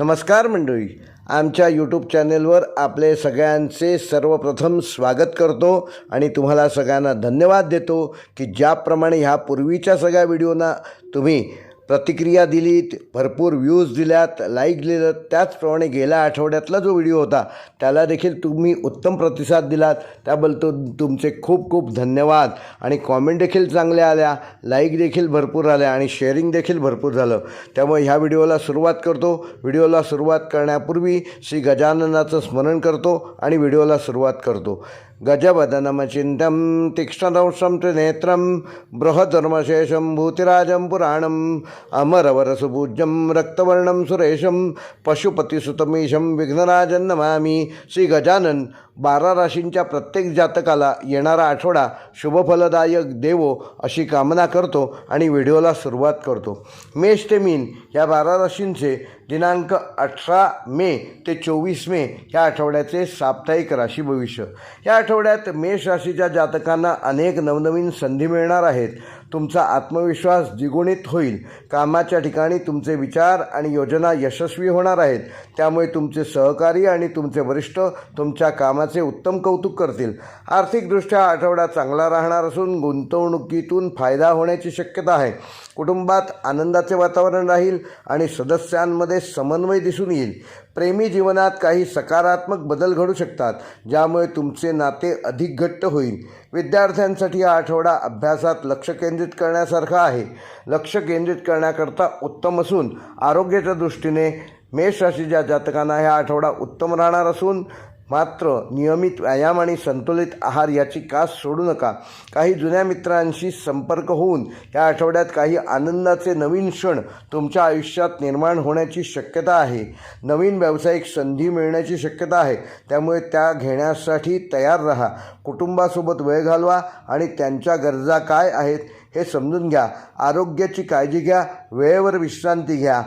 नमस्कार मंडळी. आमच्या यूट्यूब चॅनेलवर आपले सगळ्यांचे सर्वप्रथम स्वागत करतो आणि तुम्हाला सगळ्यांना धन्यवाद देतो की ज्याप्रमाणे ह्या पूर्वीच्या सगळ्या व्हिडिओना तुम्ही प्रतिक्रिया दिलीत भरपूर व्ह्यूज दिल्यात लाईक दिलं त्याचप्रमाणे गेल्या आठवड्यातला जो व्हिडिओ होता त्याला देखील तुम्ही उत्तम प्रतिसाद दिलात. त्याबद्दल तुमचे खूप खूप धन्यवाद. आणि कॉमेंट देखील चांगल्या आल्या लाईक देखील भरपूर आल्या आणि शेअरिंग देखील भरपूर झालं. त्यामुळे ह्या व्हिडिओला सुरुवात करतो. व्हिडिओला सुरुवात करण्यापूर्वी श्री गजाननाचं स्मरण करतो आणि व्हिडिओला सुरुवात करतो. गजवदनमचिन्तं तीक्ष्णदंशं त्रिनेत्रं बृहधर्मशेषं भूतिराजं पुराणम् अमरवरसुपूज्यं रक्तवर्णं सुरेशं पशुपतिसुतमीशं विघ्नराजं नमामि श्री गजानन बारा राशींच्या प्रत्येक जातकाला येणारा आठवडा शुभफलदायक देवो अशी कामना करतो आणि व्हिडिओला सुरुवात करतो. मेष ते मीन या बारा राशींचे दिनांक अठरा मे ते चोवीस मे ह्या आठवड्याचे साप्ताहिक राशी भविष्य. या आठवड्यात मेष राशीच्या जातकांना अनेक नवनवीन संधी मिळणार आहेत. तुमचा आत्मविश्वास द्विगुणित होईल. कामाच्या ठिकाणी तुमचे विचार आणि योजना यशस्वी होणार आहेत. त्यामुळे तुमचे सहकारी आणि तुमचे वरिष्ठ तुमच्या कामाचे उत्तम कौतुक करतील. आर्थिकदृष्ट्या आठवडा चांगला राहणार असून गुंतवणुकीतून फायदा होण्याची शक्यता आहे. कुटुंबात आनंदाचे वातावरण राहील आणि सदस्यांमध्ये समन्वय दिसून येईल. प्रेमी जीवनात काही सकारात्मक बदल घडू शकतात ज्यामुळे तुमचे नाते अधिक घट्ट होईल. विद्यार्थ्यांसाठी हा आठवडा अभ्यासात लक्ष केंद्रित करण्यासारखा आहे. लक्ष केंद्रित करण्याकरता उत्तम असून आरोग्याच्या दृष्टीने मेष राशीच्या जातकांना हा आठवडा उत्तम राहणार असून मात्र नियमित व्यायाम आणि संतुलित आहार याची कास सोडू नका. काही जुन्या मित्रांशी संपर्क होऊन या आठवड्यात काही आनंदाचे नवीन क्षण तुमच्या आयुष्यात निर्माण होण्याची शक्यता आहे. नवीन व्यावसायिक संधी मिळण्याची शक्यता आहे. त्यामुळे त्या घेण्यासाठी तयार राहा. कुटुंबासोबत वेळ घालवा आणि त्यांच्या गरजा काय आहेत हे समजून घ्या. आरोग्याची काळजी घ्या. वेळेवर विश्रांती घ्या.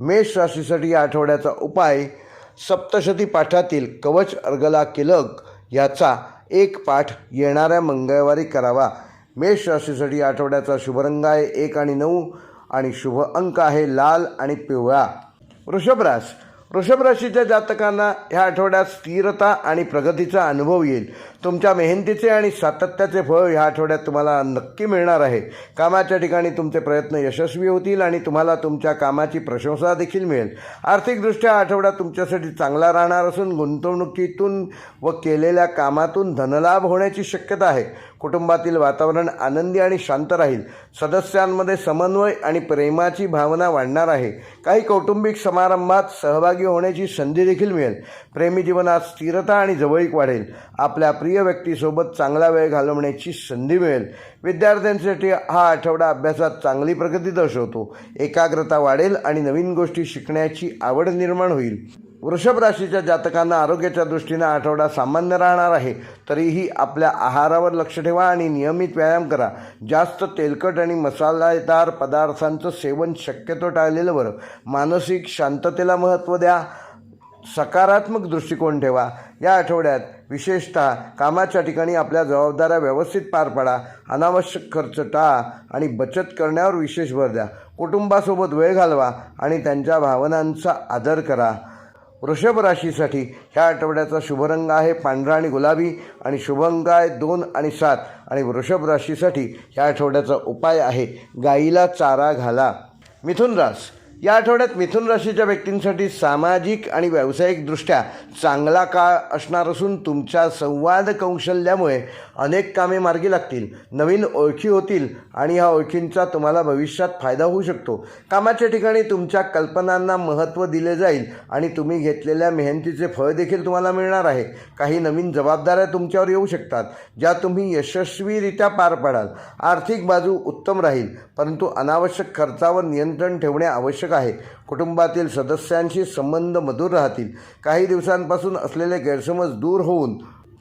मेष राशीसाठी या आठवड्याचा उपाय सप्तशती पाठातील कवच अर्गला किलक याचा एक पाठ येणाऱ्या मंगळवारी करावा. मेष राशीसाठी आठवड्याचा शुभरंग आहे एक आणि नऊ आणि शुभ अंक आहे लाल आणि पिवळा. वृषभरास वृषभ राशीच्या जातकांना ह्या आठवड्यात स्थिरता आणि प्रगतीचा अनुभव येईल. तुमच्या मेहनतीचे आणि सातत्याचे फळ ह्या आठवड्यात तुम्हाला नक्की मिळणार आहे. कामाच्या ठिकाणी तुमचे प्रयत्न यशस्वी होतील आणि तुम्हाला तुमच्या कामाची प्रशंसा देखील मिळेल. आर्थिकदृष्ट्या आठवडा तुमच्यासाठी चांगला राहणार असून गुंतवणुकीतून व केलेल्या कामातून धनलाभ होण्याची शक्यता आहे. कुटुंबातील वातावरण आनंदी आणि शांत राहील. सदस्यांमध्ये समन्वय आणि प्रेमाची भावना वाढणार आहे. काही कौटुंबिक समारंभात सहभागी होण्याची संधी देखील मिळेल. प्रेमी जीवनात स्थिरता आणि जवळीक वाढेल. आपल्या प्रिय व्यक्तीसोबत चांगला वेळ घालवण्याची संधी मिळेल. विद्यार्थ्यांसाठी हा आठवडा अभ्यासात चांगली प्रगती दर्शवतो. एकाग्रता वाढेल आणि नवीन गोष्टी शिकण्याची आवड निर्माण होईल. वृषभ राशीच्या जातकांना आरोग्याच्या दृष्टीने आठवडा सामान्य राहणार आहे. तरीही आपल्या आहारावर लक्ष ठेवा आणि नियमित व्यायाम करा. जास्त तेलकट आणि मसालेदार पदार्थांचं सेवन शक्यतो टाळलेलं बरं. मानसिक शांततेला महत्त्व द्या. सकारात्मक दृष्टिकोन ठेवा. या आठवड्यात विशेषतः कामाच्या ठिकाणी आपल्या जबाबदाऱ्या व्यवस्थित पार पाडा अनावश्यक खर्च टाळा आणि बचत करण्यावर विशेष भर द्या. कुटुंबासोबत वेळ घालवा आणि त्यांच्या भावनांचा आदर करा. वृषभ राशीसाठी ह्या आठवड्याचा शुभरंग आहे पांढरा आणि गुलाबी आणि शुभंग आहे दोन आणि सात. आणि वृषभ राशीसाठी ह्या आठवड्याचा उपाय आहे गाईला चारा घाला. मिथुन रास या आठवड्यात मिथुन राशीच्या व्यक्तींसाठी सामाजिक आणि व्यावसायिकदृष्ट्या चांगला काळ असणार असून तुमच्या संवाद कौशल्यामुळे अनेक कामे मार्गी लागतील नवीन ओळखी होतील आणि ह्या ओळखींचा तुम्हाला भविष्यात फायदा होऊ शकतो. कामाच्या ठिकाणी तुमच्या कल्पनांना महत्त्व दिले जाईल आणि तुम्ही घेतलेल्या मेहनतीचे फळ देखील तुम्हाला मिळणार आहे. काही नवीन जबाबदाऱ्या तुमच्यावर येऊ शकतात ज्या तुम्ही यशस्वीरित्या पार पाडाल. आर्थिक बाजू उत्तम राहील परंतु अनावश्यक खर्चावर नियंत्रण ठेवणे आवश्यक आहे. कुटुंबातील सदस्यांशी संबंध मधुर राहतील. काही दिवसांपासून असलेले गैरसमज दूर होऊन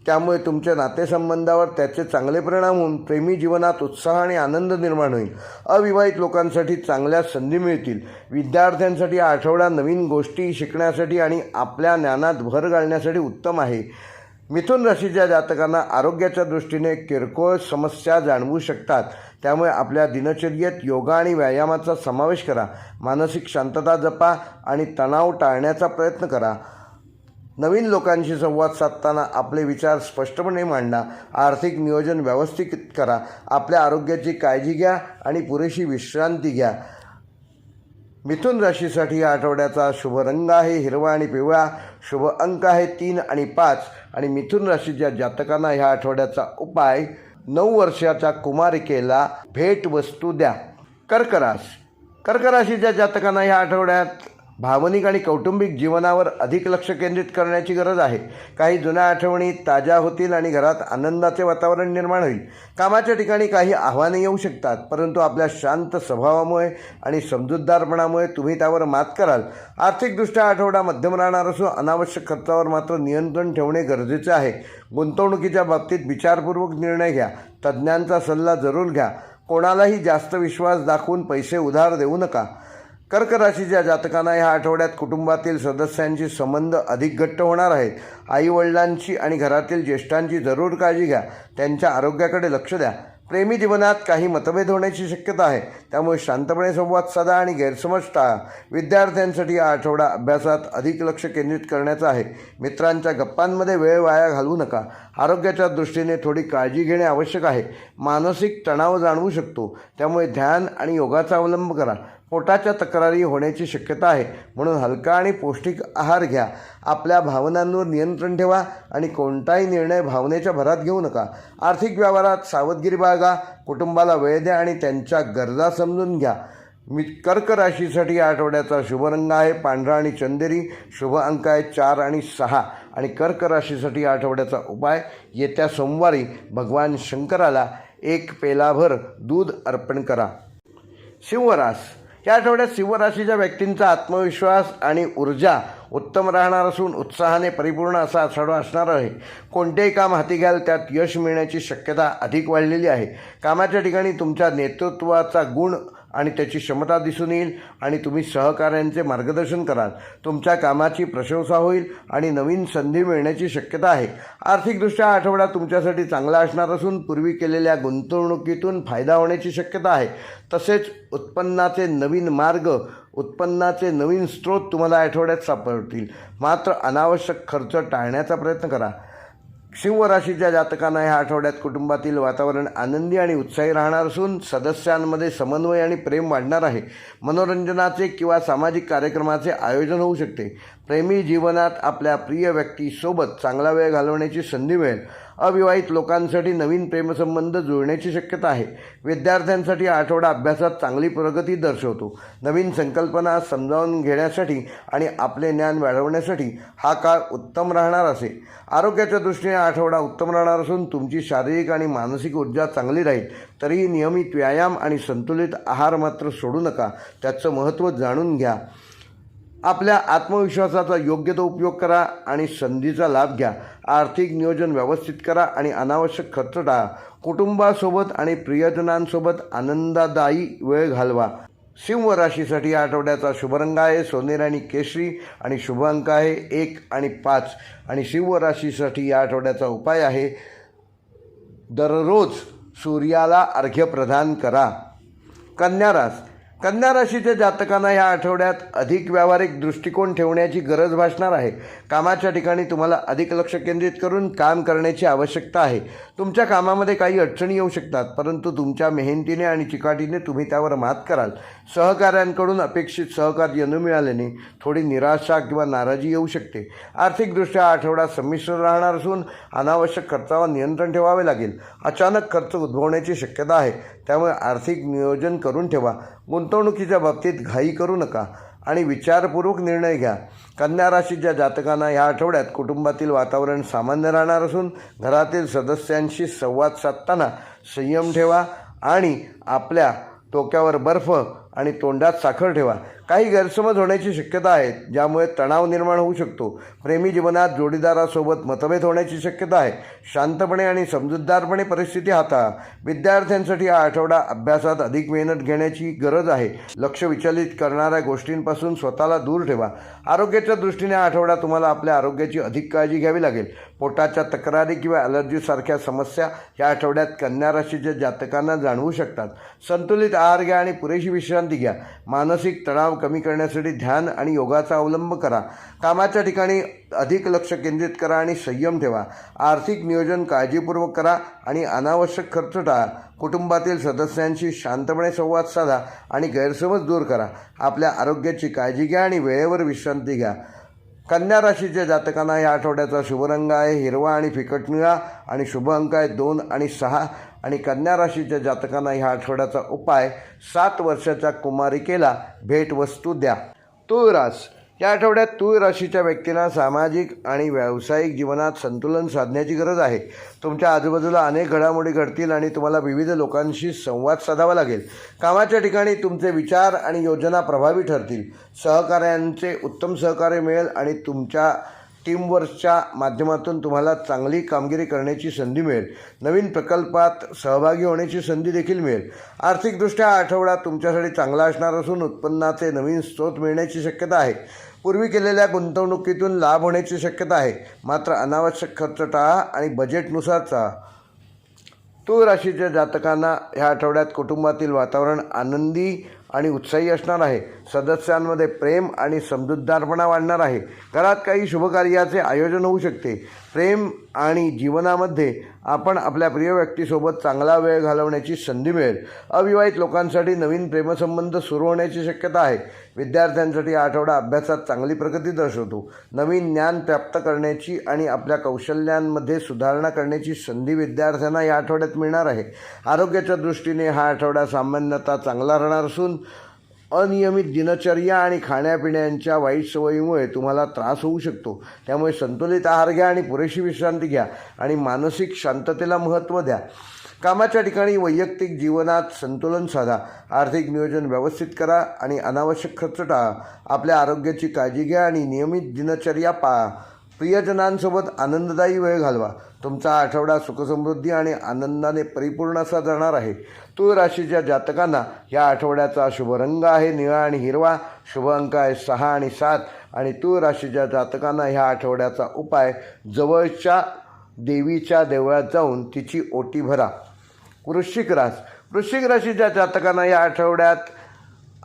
त्यामुळे तुमच्या नातेसंबंधावर त्याचे चांगले परिणाम होऊन प्रेमी जीवनात उत्साह आणि आनंद निर्माण होईल. अविवाहित लोकांसाठी चांगल्या संधी मिळतील. विद्यार्थ्यांसाठी हा आठवडा नवीन गोष्टी शिकण्यासाठी आणि आपल्या ज्ञानात भर घालण्यासाठी उत्तम आहे. मिथुन राशीच्या जातकांना आरोग्याच्या दृष्टीने किरकोळ समस्या जाणवू शकतात. त्यामुळे आपल्या दिनचर्येत योगा आणि व्यायामाचा समावेश करा. मानसिक शांतता जपा आणि तणाव टाळण्याचा प्रयत्न करा. नवीन लोकांशी संवाद साधताना आपले विचार स्पष्टपणे मांडा आर्थिक नियोजन व्यवस्थित करा आपल्या आरोग्याची काळजी घ्या आणि पुरेशी विश्रांती घ्या. मिथुन राशीसाठी या आठवड्याचा शुभ रंग आहे हिरवा आणि पिवळा. शुभ अंक आहे तीन आणि पाच आणि मिथुन राशीच्या जातकांना ह्या आठवड्याचा उपाय नऊ वर्षाच्या कुमारिकेला भेटवस्तू द्या. कर्क रास कर्क राशीच्या जातकांना ह्या आठवड्यात भावनिक आणि कौटुंबिक जीवनावर अधिक लक्ष केंद्रित करण्याची गरज आहे. काही जुन्या आठवणी ताज्या होतील आणि घरात आनंदाचे वातावरण निर्माण होईल. कामाच्या ठिकाणी काही आव्हाने येऊ शकतात परंतु आपल्या शांत स्वभावामुळे आणि समजूतदारपणामुळे तुम्ही त्यावर मात कराल. आर्थिकदृष्ट्या आठवडा मध्यम राहणार असून अनावश्यक खर्चावर मात्र नियंत्रण ठेवणे गरजेचे आहे. गुंतवणुकीच्या बाबतीत विचारपूर्वक निर्णय घ्या. तज्ज्ञांचा सल्ला जरूर घ्या. कोणालाही जास्त विश्वास दाखवून पैसे उधार देऊ नका. कर्क राशीच्या जातकांना ह्या आठवड्यात कुटुंबातील सदस्यांशी संबंध अधिक घट्ट होणार आहेत आईवडिलांची आणि घरातील ज्येष्ठांची जरूर काळजी घ्या. त्यांच्या आरोग्याकडे लक्ष द्या. प्रेमी जीवनात काही मतभेद होण्याची शक्यता आहे. त्यामुळे शांतपणे संवाद साधा आणि गैरसमज टाळा. विद्यार्थ्यांसाठी हा आठवडा अभ्यासात अधिक लक्ष केंद्रित करण्याचा आहे. मित्रांच्या गप्पांमध्ये वेळ वाया घालवू नका. आरोग्याच्या दृष्टीने थोडी काळजी घेणे आवश्यक आहे. मानसिक तणाव जाणवू शकतो. त्यामुळे ध्यान आणि योगाचा अवलंब करा. पोटाच्या तक्रारी होण्याची शक्यता आहे. म्हणून हलका आणि पौष्टिक आहार घ्या. आपल्या भावनांवर नियंत्रण ठेवा आणि कोणताही निर्णय भावनेच्या भरात घेऊ नका. आर्थिक व्यवहारात सावधगिरी बाळगा. कुटुंबाला वेळ द्या आणि त्यांच्या गरजा समजून घ्या. मी कर्क राशीसाठी या आठवड्याचा शुभरंग आहे. पांढरा आणि चंदेरी. शुभ अंक आहे चार आणि सहा. आणि कर्क राशीसाठी या आठवड्याचा उपाय येत्या सोमवारी भगवान शंकराला एक पेलाभर दूध अर्पण करा. शिवरास. या आठवड्यात शिवराशीच्या व्यक्तींचा आत्मविश्वास आणि ऊर्जा उत्तम राहणार असून उत्साहाने परिपूर्ण असा आठवडा असणार आहे. कोणतेही काम हाती घ्याल त्यात यश मिळण्याची शक्यता अधिक वाढलेली आहे. कामाच्या ठिकाणी तुमच्या नेतृत्वाचा गुण आणि त्याची क्षमता दिसून येईल आणि तुम्ही सहकाऱ्यांचे मार्गदर्शन कराल. तुमच्या कामाची प्रशंसा होईल आणि नवीन संधी मिळण्याची शक्यता आहे. आर्थिकदृष्ट्या आठवडा तुमच्यासाठी चांगला असणार असून पूर्वी केलेल्या गुंतवणुकीतून फायदा होण्याची शक्यता आहे. तसेच उत्पन्नाचे नवीन मार्ग उत्पन्नाचे नवीन स्रोत तुम्हाला आठवड्यात सापडतील. मात्र अनावश्यक खर्च टाळण्याचा प्रयत्न करा. सिंह राशीच्या जातकांना ह्या आठवड्यात कुटुंबातील वातावरण आनंदी आणि उत्साही राहणार असून सदस्यांमध्ये समन्वय आणि प्रेम वाढणार आहे. मनोरंजनाचे किंवा सामाजिक कार्यक्रमाचे आयोजन होऊ शकते. प्रेमी जीवनात आपल्या प्रिय व्यक्तीसोबत चांगला वेळ घालवण्याची संधी मिळेल. अविवाहित लोकांसाठी नवीन प्रेमसंबंध जुळण्याची शक्यता आहे. विद्यार्थ्यांसाठी आठवडा अभ्यासात चांगली प्रगती दर्शवतो. नवीन संकल्पना समजावून घेण्यासाठी आणि आपले ज्ञान वाढवण्यासाठी हा काळ उत्तम राहणार असे. आरोग्याच्या दृष्टीने आठवडा उत्तम राहणार असून तुमची शारीरिक आणि मानसिक ऊर्जा चांगली राहील. तरीही नियमित व्यायाम आणि संतुलित आहार मात्र सोडू नका. त्याचं महत्त्व जाणून घ्या. आपल्या आत्मविश्वासाचा योग्य तो उपयोग करा आणि संधीचा लाभ घ्या. आर्थिक नियोजन व्यवस्थित करा आणि अनावश्यक खर्च टाळा. कुटुंबासोबत आणि प्रियजनांसोबत आनंददायी वेळ घालवा. सिंह राशीसाठी या आठवड्याचा शुभरंग आहे. सोनेर आणि केशरी आणि शुभ अंक आहे एक आणि पाच. आणि सिंह राशीसाठी या आठवड्याचा उपाय आहे. दररोज सूर्याला अर्घ्य प्रदान करा. कन्यारास कन्या राशीच्या जातकांना या आठवड्यात अधिक व्यावहारिक दृष्टिकोन ठेवण्याची गरज भासणार आहे. कामाच्या ठिकाणी तुम्हाला अधिक लक्ष केंद्रित करून काम करण्याची आवश्यकता आहे. तुमच्या कामामध्ये काही अडचणी येऊ शकतात परंतु तुमच्या मेहनतीने आणि चिकाटीने तुम्ही त्यावर मात कराल. सहकाऱ्यांकडून अपेक्षित सहकार्य न मिळाल्याने थोडी निराशा किंवा नाराजी येऊ शकते. आर्थिकदृष्ट्या आठवडा संमिश्र राहणार असून अनावश्यक खर्चावर नियंत्रण ठेवावे लागेल. अचानक खर्च उद्भवण्याची शक्यता आहे. त्यामुळे आर्थिक नियोजन करून ठेवा. गुंतवणुकीच्या बाबतीत घाई करू नका आणि विचारपूर्वक निर्णय घ्या. कन्या राशीच्या जातकांना ह्या आठवड्यात कुटुंबातील वातावरण सामान्य राहणार असून घरातील सदस्यांशी संवाद साधताना संयम ठेवा आणि आपल्या डोक्यावर बर्फ आणि तोंडात साखर ठेवा. काही गैरसमज होण्याची शक्यता आहे ज्यामुळे तणाव निर्माण होऊ शकतो. प्रेमी जीवनात जोडीदारासोबत मतभेद होण्याची शक्यता आहे. शांतपणे आणि समजूतदारपणे परिस्थिती हाताळा विद्यार्थ्यांसाठी हा आठवडा अभ्यासात अधिक मेहनत घेण्याची गरज आहे. लक्ष विचलित करणाऱ्या गोष्टींपासून स्वतःला दूर ठेवा. आरोग्याच्या दृष्टीने हा आठवडा तुम्हाला आपल्या आरोग्याची अधिक काळजी घ्यावी लागेल. पोटाच्या तक्रारी किंवा ॲलर्जीसारख्या समस्या या आठवड्यात कन्या राशीच्या जातकांना जाणवू शकतात. संतुलित आहार घ्या आणि पुरेशी विश्रांती घ्या. मानसिक तणाव कमी करण्यासाठी ध्यान आणि योगाचा अवलंब करा. कामाच्या ठिकाणी अधिक लक्ष केंद्रित करा आणि संयम ठेवा. आर्थिक नियोजन काळजीपूर्वक करा आणि अनावश्यक खर्च टाळा. कुटुंबातील सदस्यांशी शांतपणे संवाद साधा आणि गैरसमज दूर करा. आपल्या आरोग्याची काळजी घ्या आणि वेळेवर विश्रांती घ्या. कन्या राशीच्या जातकांना या आठवड्याचा शुभरंग आहे. हिरवा आणि फिकट निळा आणि शुभ अंक आहे. दोन आणि सहा. आणि कन्या राशीच्या जातकांना ह्या आठवड्याचा उपाय सात वर्षाच्या कुमारिकेला भेटवस्तू द्या. तुळरास या आठवड्यात तुळ राशीच्या व्यक्तींना सामाजिक आणि व्यावसायिक जीवनात संतुलन साधण्याची गरज आहे. तुमच्या आजूबाजूला अनेक घडामोडी घडतील आणि तुम्हाला विविध लोकांशी संवाद साधावा लागेल. कामाच्या ठिकाणी तुमचे विचार आणि योजना प्रभावी ठरतील. सहकार्यांचे उत्तम सहकार्य मिळेल आणि तुमच्या टीमवर्कच्या माध्यमातून तुम्हाला चांगली कामगिरी करण्याची संधी मिळेल. नवीन प्रकल्पात सहभागी होण्याची संधी देखील मिळेल. आर्थिकदृष्ट्या हा आठवडा तुमच्यासाठी चांगला असणार असून उत्पन्नाचे नवीन स्रोत मिळण्याची शक्यता आहे. पूर्वी केलेल्या गुंतवणुकीतून लाभ होण्याची शक्यता आहे. मात्र अनावश्यक खर्च टाळा आणि बजेटनुसार तूळ राशीच्या जातकांना ह्या आठवड्यात कुटुंबातील वातावरण आनंदी आणि उत्साही असणार आहे. सदस्यांमध्ये प्रेम आणि समजूतदारपणा वाढणार आहे. घरात काही शुभकार्याचे आयोजन होऊ शकते. प्रेम आणि जीवनामध्ये आपण आपल्या प्रिय व्यक्तीसोबत चांगला वेळ घालवण्याची संधी मिळेल. अविवाहित लोकांसाठी नवीन प्रेमसंबंध सुरू होण्याची शक्यता आहे. विद्यार्थ्यांसाठी आठवडा अभ्यासात चांगली प्रगती दर्शवतो. नवीन ज्ञान प्राप्त करण्याची आणि आपल्या कौशल्यांमध्ये सुधारणा करण्याची संधी विद्यार्थ्यांना या आठवड्यात मिळणार आहे. आरोग्याच्या दृष्टीने हा आठवडा सामान्यतः चांगला राहणार असून अनियमित दिनचर्या आणि खाण्यापिण्याच्या वाईट सवयीमुळे तुम्हाला त्रास होऊ शकतो. त्यामुळे संतुलित आहार घ्या आणि पुरेशी विश्रांती घ्या आणि मानसिक शांततेला महत्त्व द्या. कामाच्या ठिकाणी वैयक्तिक जीवनात संतुलन साधा. आर्थिक नियोजन व्यवस्थित करा आणि अनावश्यक खर्च टाळा. आपल्या आरोग्याची काळजी घ्या आणि नियमित दिनचर्या पाळा प्रियजनांसोबत आनंददायी वेळ घालवा. तुमचा आठवडा सुखसमृद्धी आणि आनंदाने परिपूर्ण असा जाणार आहे. तूळ राशीच्या जातकांना या आठवड्याचा शुभ रंग आहे. निळा आणि हिरवा शुभ अंक आहे सहा आणि सात. आणि तूळ राशीच्या जातकांना ह्या आठवड्याचा उपाय जवळच्या देवीच्या देवळात जाऊन तिची ओटी भरा. वृश्चिक रास. वृश्चिक राशीच्या जातकांना या आठवड्यात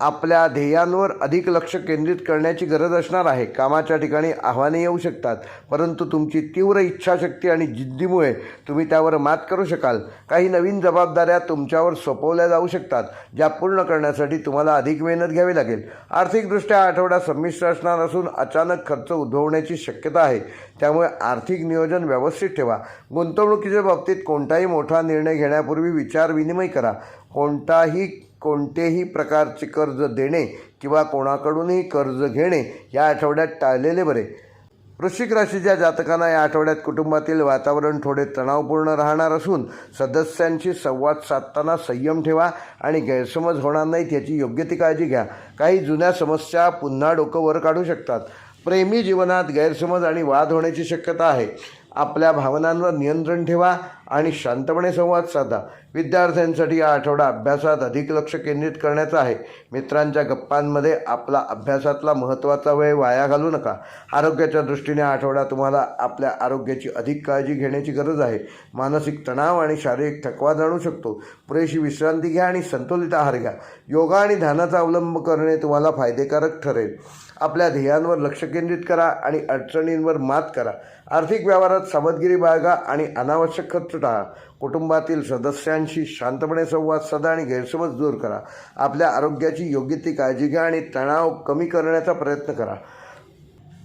आपल्या ध्येयांवर अधिक लक्ष केंद्रित करण्याची गरज असणार आहे. कामाच्या ठिकाणी आव्हाने येऊ शकतात परंतु तुमची तीव्र इच्छाशक्ती आणि जिद्दीमुळे तुम्ही त्यावर मात करू शकाल. काही नवीन जबाबदाऱ्या तुमच्यावर सोपवल्या जाऊ शकतात ज्या पूर्ण करण्यासाठी तुम्हाला अधिक मेहनत घ्यावी लागेल. आर्थिकदृष्ट्या आठवडा संमिश्र असणार असून अचानक खर्च उद्भवण्याची शक्यता आहे. त्यामुळे आर्थिक नियोजन व्यवस्थित ठेवा. गुंतवणुकीच्या बाबतीत कोणताही मोठा निर्णय घेण्यापूर्वी विचार विनिमय करा. कोणताही कोणतेही प्रकारचे कर्ज देणे किंवा कोणाकडूनही कर्ज घेणे या आठवड्यात टाळलेले बरे. वृश्चिक राशीच्या जातकांना या आठवड्यात कुटुंबातील वातावरण थोडे तणावपूर्ण राहणार असून सदस्यांशी संवाद साधताना संयम ठेवा आणि गैरसमज होणार नाहीत याची योग्य ती काळजी घ्या. काही जुन्या समस्या पुन्हा डोकं वर काढू शकतात. प्रेमी जीवनात गैरसमज आणि वाद होण्याची शक्यता आहे. आपल्या भावनांवर नियंत्रण ठेवा आणि शांतपणे संवाद साधा. विद्यार्थ्यांसाठी हा आठवडा अभ्यासात अधिक लक्ष केंद्रित करण्याचा आहे. मित्रांच्या गप्पांमध्ये आपला अभ्यासातला महत्त्वाचा वेळ वाया घालू नका. आरोग्याच्या दृष्टीने हा आठवडा तुम्हाला आपल्या आरोग्याची अधिक काळजी घेण्याची गरज आहे. मानसिक तणाव आणि शारीरिक थकवा जाणू शकतो. पुरेशी विश्रांती घ्या आणि संतुलित आहार घ्या. योगा आणि ध्यानाचा अवलंब करणे तुम्हाला फायदेकारक ठरेल. आपल्या ध्येयांवर लक्ष केंद्रित करा आणि अडचणींवर मात करा. आर्थिक व्यवहारात सावधगिरी बाळगा आणि अनावश्यक खर्च टाळा. कुटुंबातील सदस्यांशी शांतपणे संवाद साधा आणि गैरसमज दूर करा. आपल्या आरोग्याची योग्य ती काळजी घ्या आणि तणाव कमी करण्याचा प्रयत्न करा.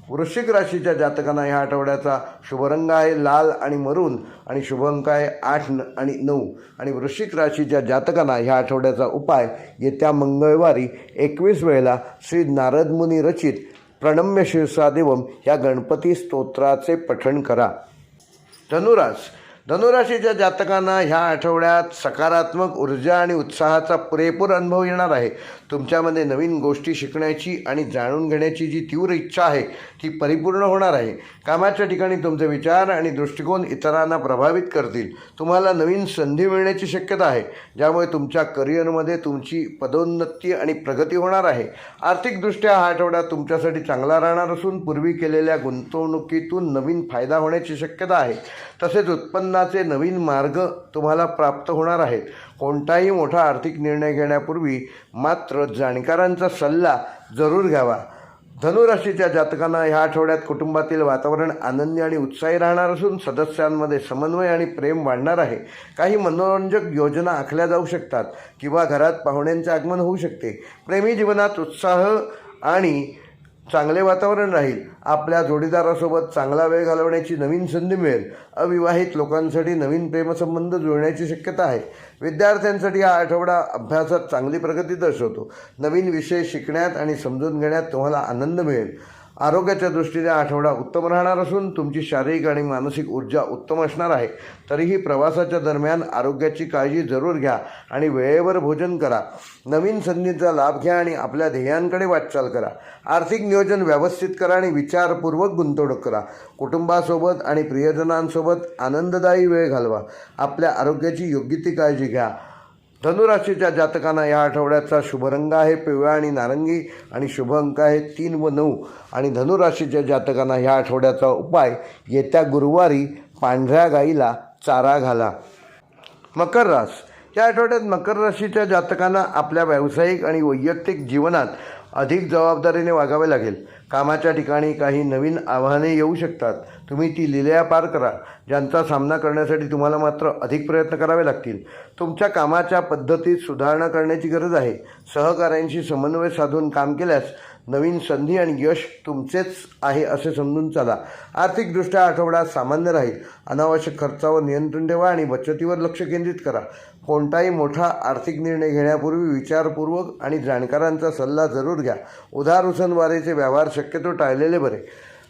वृश्चिक राशीच्या जातकांना ह्या आठवड्याचा शुभरंग आहे लाल आणि मरून आणि शुभंक आहे आठ न आणि नऊ. आणि वृश्चिक राशीच्या जातकांना ह्या आठवड्याचा उपाय येत्या मंगळवारी एकवीस वेळेला श्री नारद मुनी रचित प्रणम्य शिरसा देवम या गणपती स्तोत्राचे पठण करा. धनुरास धनुराशीच्या जातकांना ह्या आठवड्यात सकारात्मक ऊर्जा आणि उत्साहाचा पुरेपूर अनुभव येणार आहे. तुमच्यामध्ये नवीन गोष्टी शिकण्याची आणि जाणून घेण्याची जी तीव्र इच्छा आहे ती परिपूर्ण होणार आहे. कामाच्या ठिकाणी तुमचे विचार आणि दृष्टिकोन इतरांना प्रभावित करतील. तुम्हाला नवीन संधी मिळण्याची शक्यता आहे ज्यामुळे तुमच्या करिअरमध्ये तुमची पदोन्नती आणि प्रगती होणार आहे. आर्थिकदृष्ट्या हा आठवडा तुमच्यासाठी चांगला राहणार असून पूर्वी केलेल्या गुंतवणुकीतून नवीन फायदा होण्याची शक्यता आहे. तसेच उत्पन्नाचे नवीन मार्ग तुम्हाला प्राप्त होणार आहेत. कोणताही मोठा आर्थिक निर्णय घेण्यापूर्वी मात्र जाणकारांचा सल्ला जरूर घ्यावा. धनुराशीच्या जातकांना ह्या आठवड्यात कुटुंबातील वातावरण आनंदी आणि उत्साही राहणार असून सदस्यांमध्ये समन्वय आणि प्रेम वाढणार आहे. काही मनोरंजक योजना आखल्या जाऊ शकतात किंवा घरात पाहुण्यांचे आगमन होऊ शकते. प्रेमी जीवनात उत्साह आणि चांगले वातावरण राहील आपल्या जोडीदारासोबत चांगला वेळ घालवण्याची नवीन संधी मिळेल अविवाहित लोकांसाठी नवीन प्रेमसंबंध जुळण्याची शक्यता आहे. विद्यार्थ्यांसाठी हा आठवडा अभ्यासात चांगली प्रगती दर्शवतो. नवीन विषय शिकण्यात आणि समजून घेण्यात तुम्हाला आनंद मिळेल. आरोग्याच्या दृष्टीने आठवडा उत्तम राहणार असून तुमची शारीरिक आणि मानसिक ऊर्जा उत्तम असणार आहे. तरीही प्रवासाच्या दरम्यान आरोग्याची काळजी जरूर घ्या आणि वेळेवर भोजन करा. नवीन संधीचा लाभ घ्या आणि आपल्या ध्येयांकडे वाटचाल करा. आर्थिक नियोजन व्यवस्थित करा आणि विचारपूर्वक गुंतवणूक करा. कुटुंबासोबत आणि प्रियजनांसोबत आनंददायी वेळ घालवा. आपल्या आरोग्याची योग्य ती काळजी घ्या. धनुराशीच्या जातकांना या आठवड्याचा शुभरंग आहे. पिवळा आणि नारंगी आणि शुभ अंक आहे तीन व नऊ. आणि धनुराशीच्या जातकांना ह्या आठवड्याचा उपाय येत्या गुरुवारी पांढऱ्या गाईला चारा घाला. मकर रास. या आठवड्यात मकर राशीच्या जातकांना आपल्या व्यावसायिक आणि वैयक्तिक जीवनात अधिक जबाबदारीने वागावे लागेल. कामाच्या ठिकाणी काही नवीन आव्हाने येऊ शकतात. तुम्ही ती लिलया पार करा. ज्यांचा सामना करण्यासाठी तुम्हाला मात्र अधिक प्रयत्न करावे लागतील. तुमच्या कामाच्या पद्धतीत सुधारणा करण्याची गरज आहे. सहकाऱ्यांशी समन्वय साधून काम केल्यास नवीन संधी आणि यश तुमचेच आहे असे समजून चला. आर्थिकदृष्ट्या आठवडा सामान्य राहील. अनावश्यक खर्चावर नियंत्रण ठेवा आणि बचतीवर लक्ष केंद्रित करा. कोणताही मोठा आर्थिक निर्णय घेण्यापूर्वी विचारपूर्वक आणि जाणकारांचा सल्ला जरूर घ्या. उधार उसनवारीचे व्यवहार शक्यतो टाळलेले बरे.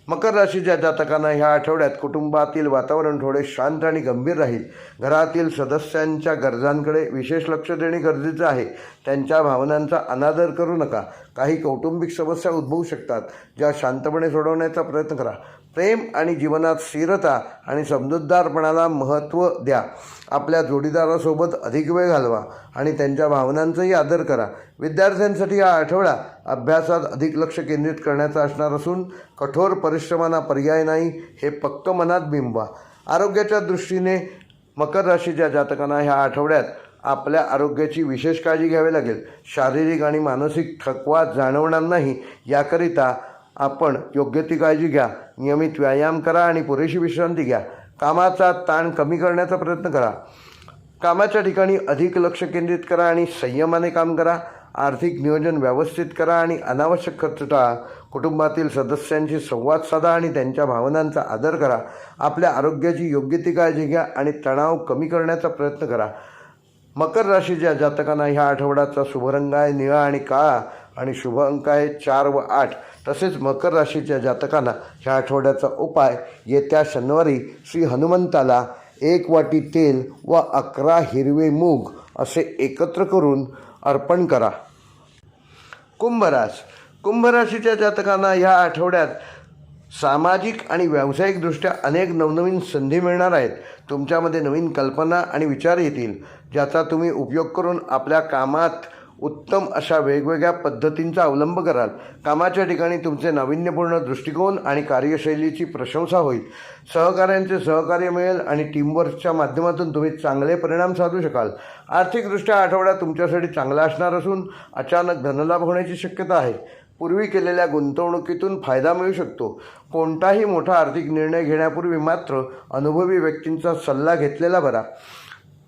मकर राशीच्या जातकांना ह्या आठवड्यात कुटुंबातील वातावरण थोडे शांत आणि गंभीर राहील. घरातील सदस्यांच्या गरजांकडे विशेष लक्ष देणे गरजेचं आहे. त्यांच्या भावनांचा अनादर करू नका. काही कौटुंबिक समस्या उद्भवू शकतात ज्या शांतपणे सोडवण्याचा प्रयत्न करा. प्रेम आणि जीवनात स्थिरता आणि समजूतदारपणाला महत्त्व द्या. आपल्या जोडीदारासोबत अधिक वेळ घालवा आणि त्यांच्या भावनांचाही आदर करा. विद्यार्थ्यांसाठी हा आठवडा अभ्यासात अधिक लक्ष केंद्रित करण्याचा असणार असून कठोर परिश्रमांना पर्याय नाही हे पक्क मनात बिंबवा. आरोग्याच्या दृष्टीने मकर राशीच्या जातकांना ह्या आठवड्यात आपल्या आरोग्याची विशेष काळजी घ्यावी लागेल. शारीरिक आणि मानसिक थकवा जाणवणार नाही. याकरिता आपण योग्य ती काळजी घ्या नियमित व्यायाम करा आणि पुरेशी विश्रांती घ्या. कामाचा ताण कमी करण्याचा प्रयत्न करा. कामाच्या ठिकाणी अधिक लक्ष केंद्रित करा आणि संयमाने काम करा. आर्थिक नियोजन व्यवस्थित करा आणि अनावश्यक खर्च टाळा. कुटुंबातील सदस्यांशी संवाद साधा आणि त्यांच्या भावनांचा आदर करा. आपल्या आरोग्याची योग्य ती काळजी घ्या आणि तणाव कमी करण्याचा प्रयत्न करा. मकर राशीच्या जातकांना ह्या आठवड्याचा शुभरंग आहे निळा आणि काळा. आणि शुभ अंक आहे चार व आठ. तसेच मकर राशीच्या जातकांना ह्या आठवड्याचा उपाय येत्या शनिवारी श्री हनुमंताला एक वाटी तेल व अकरा हिरवे मूग असे एकत्र करून अर्पण करा. कुंभरास कुंभराशीच्या जातकांना ह्या आठवड्यात सामाजिक आणि व्यावसायिकदृष्ट्या अनेक नवनवीन संधी मिळणार आहेत. तुमच्यामध्ये नवीन कल्पना आणि विचार येतील ज्याचा तुम्ही उपयोग करून आपल्या कामात उत्तम अशा वेगवेगळ्या पद्धतींचा अवलंब कराल. कामाच्या ठिकाणी तुमचे नाविन्यपूर्ण दृष्टिकोन आणि कार्यशैलीची प्रशंसा होईल. सहकाऱ्यांचे सहकार्य मिळेल आणि टीमवर्कच्या माध्यमातून तुम्ही चांगले परिणाम साधू शकाल. आर्थिकदृष्ट्या आठवडा तुमच्यासाठी चांगला असणार असून अचानक धनलाभ होण्याची शक्यता आहे. पूर्वी केलेल्या गुंतवणुकीतून फायदा मिळू शकतो. कोणताही मोठा आर्थिक निर्णय घेण्यापूर्वी मात्र अनुभवी व्यक्तींचा सल्ला घेतलेला बरा.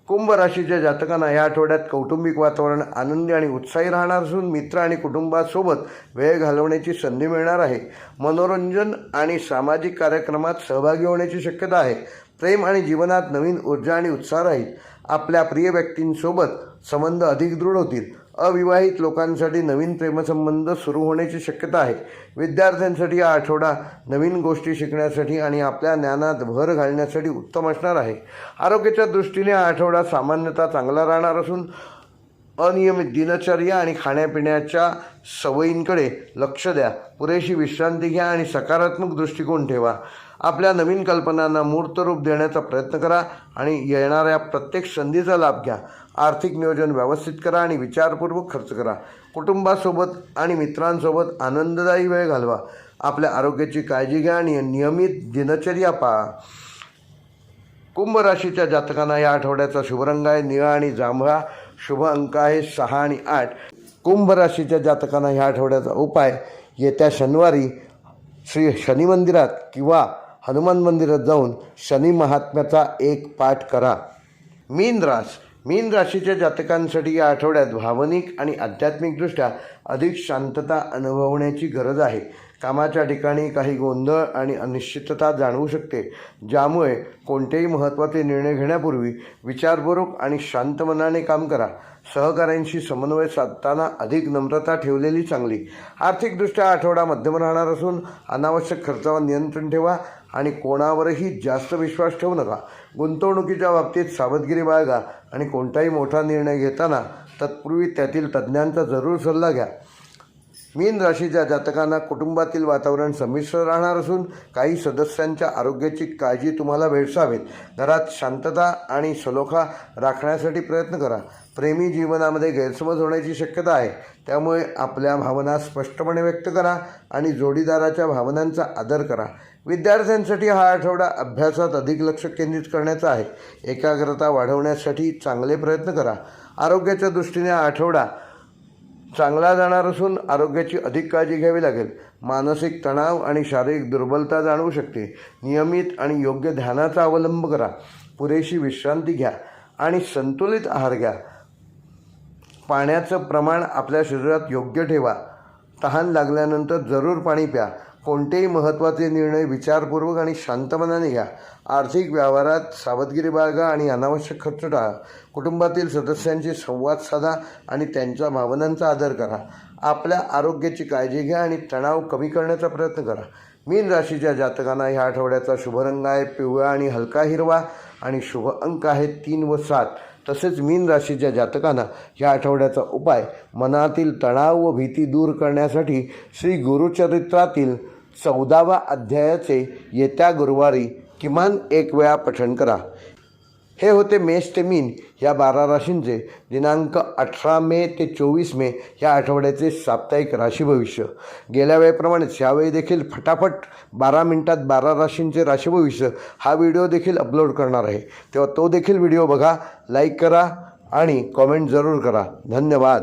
कुंभ राशीच्या जातकांना या आठवड्यात कौटुंबिक वातावरण आनंदी आणि उत्साही राहणार असून मित्र आणि कुटुंबासोबत वेळ घालवण्याची संधी मिळणार आहे. मनोरंजन आणि सामाजिक कार्यक्रमात सहभागी होण्याची शक्यता आहे. प्रेम आणि जीवनात नवीन ऊर्जा आणि उत्साह राहील. आपल्या प्रिय व्यक्तींसोबत संबंध अधिक दृढ होतील. अविवाहित लोकांसाठी नवीन प्रेमसंबंध सुरू होण्याची शक्यता आहे. विद्यार्थ्यांसाठी हा आठवडा नवीन गोष्टी शिकण्यासाठी आणि आपल्या ज्ञानात भर घालण्यासाठी उत्तम असणार आहे. आरोग्याच्या दृष्टीने हा आठवडा सामान्यतः चांगला राहणार असून अनियमित दिनचर्या आणि खाण्यापिण्याच्या सवयींकडे लक्ष द्या. पुरेशी विश्रांती घ्या आणि सकारात्मक दृष्टिकोन ठेवा. आपल्या नवीन कल्पनांना मूर्त रूप देण्याचा प्रयत्न करा आणि येणाऱ्या प्रत्येक संधीचा लाभ घ्या. आर्थिक नियोजन व्यवस्थित करा आणि विचारपूर्वक खर्च करा. कुटुंबासोबत आणि मित्रांसोबत आनंददायी वेळ घालवा. आपल्या आरोग्याची काळजी घ्या आणि नियमित दिनचर्या पहा कुंभ राशीच्या जातकांना या आठवड्याचा शुभरंग आहे. निळा आणि जांभळा शुभ अंक आहे सहा आणि आठ. कुंभ राशीच्या जातकांना ह्या आठवड्याचा उपाय येत्या शनिवारी श्री शनी मंदिरात किंवा हनुमान मंदिरात जाऊन शनी महात्म्याचा एक पाठ करा. मीन रास. मीन राशीच्या जातकांसाठी या आठवड्यात भावनिक आणि आध्यात्मिकदृष्ट्या अधिक शांतता अनुभवण्याची गरज आहे. कामाच्या ठिकाणी काही गोंधळ आणि अनिश्चितता जाणवू शकते ज्यामुळे कोणतेही महत्त्वाचे निर्णय घेण्यापूर्वी विचारपूर्वक आणि शांत मनाने काम करा. सहकाऱ्यांशी समन्वय साधताना अधिक नम्रता ठेवलेली चांगली. आर्थिकदृष्ट्या आठवडा मध्यम राहणार असून अनावश्यक खर्चावर नियंत्रण ठेवा आणि कोणावरही जास्त विश्वास ठेवू नका. गुंतवणुकीच्या बाबतीत सावधगिरी बाळगा आणि कोणताही मोठा निर्णय घेताना तत्पूर्वी त्यातील तज्ज्ञांचा जरूर सल्ला घ्या. मीन राशीच्या जातकांना कुटुंबातील वातावरण संमिश्र राहणार असून काही सदस्यांच्या आरोग्याची काळजी तुम्हाला भेडसावेत घरात शांतता आणि सलोखा राखण्यासाठी प्रयत्न करा. प्रेमी जीवनामध्ये गैरसमज होण्याची शक्यता आहे. त्यामुळे आपल्या भावना स्पष्टपणे व्यक्त करा आणि जोडीदाराच्या भावनांचा आदर करा. विद्यार्थ्यांसाठी हा आठवडा अभ्यासात अधिक लक्ष केंद्रित करण्याचा आहे. एकाग्रता वाढवण्यासाठी चांगले प्रयत्न करा. आरोग्याच्या दृष्टीने हा आठवडा चांगला जाणार असून आरोग्याची अधिक काळजी घ्यावी लागेल. मानसिक तणाव आणि शारीरिक दुर्बलता जाणवू शकते. नियमित आणि योग्य ध्यानाचा अवलंब करा. पुरेशी विश्रांती घ्या आणि संतुलित आहार घ्या. पाण्याचं प्रमाण आपल्या शरीरात योग्य ठेवा. तहान लागल्यानंतर जरूर पाणी प्या. कोणतेही महत्त्वाचे निर्णय विचारपूर्वक आणि शांत मनाने घ्या. आर्थिक व्यवहारात सावधगिरी बाळगा आणि अनावश्यक खर्च टाळा. कुटुंबातील सदस्यांशी संवाद साधा आणि त्यांच्या भावनांचा आदर करा. आपल्या आरोग्याची काळजी घ्या आणि तणाव कमी करण्याचा प्रयत्न करा. मीन राशीच्या जातकांना ह्या आठवड्याचा शुभरंग आहे. पिवळा आणि हलका हिरवा आणि शुभ अंक आहे तीन व सात. तसेच मीन राशीच्या जातकांना ह्या आठवड्याचा उपाय मनातील तणाव व भीती दूर करण्यासाठी श्री गुरुचरित्रातील चौदावा अध्यायाचे येत्या गुरुवारी किमान एक वेळा पठण करा. हे होते मेष ते मीन. या बारा राशींचे दिनांक अठरा मे ते चोवीस मे या आठवड्याचे साप्ताहिक राशी भविष्य. गेल्या वेळेप्रमाणेच यावेळी देखील फटाफट बारा मिनटात बारा राशींचे राशी भविष्य हा व्हिडिओ देखील अपलोड करणार आहे. तेव्हा तो देखील व्हिडिओ बघा लाईक करा आणि कॉमेंट जरूर करा. धन्यवाद.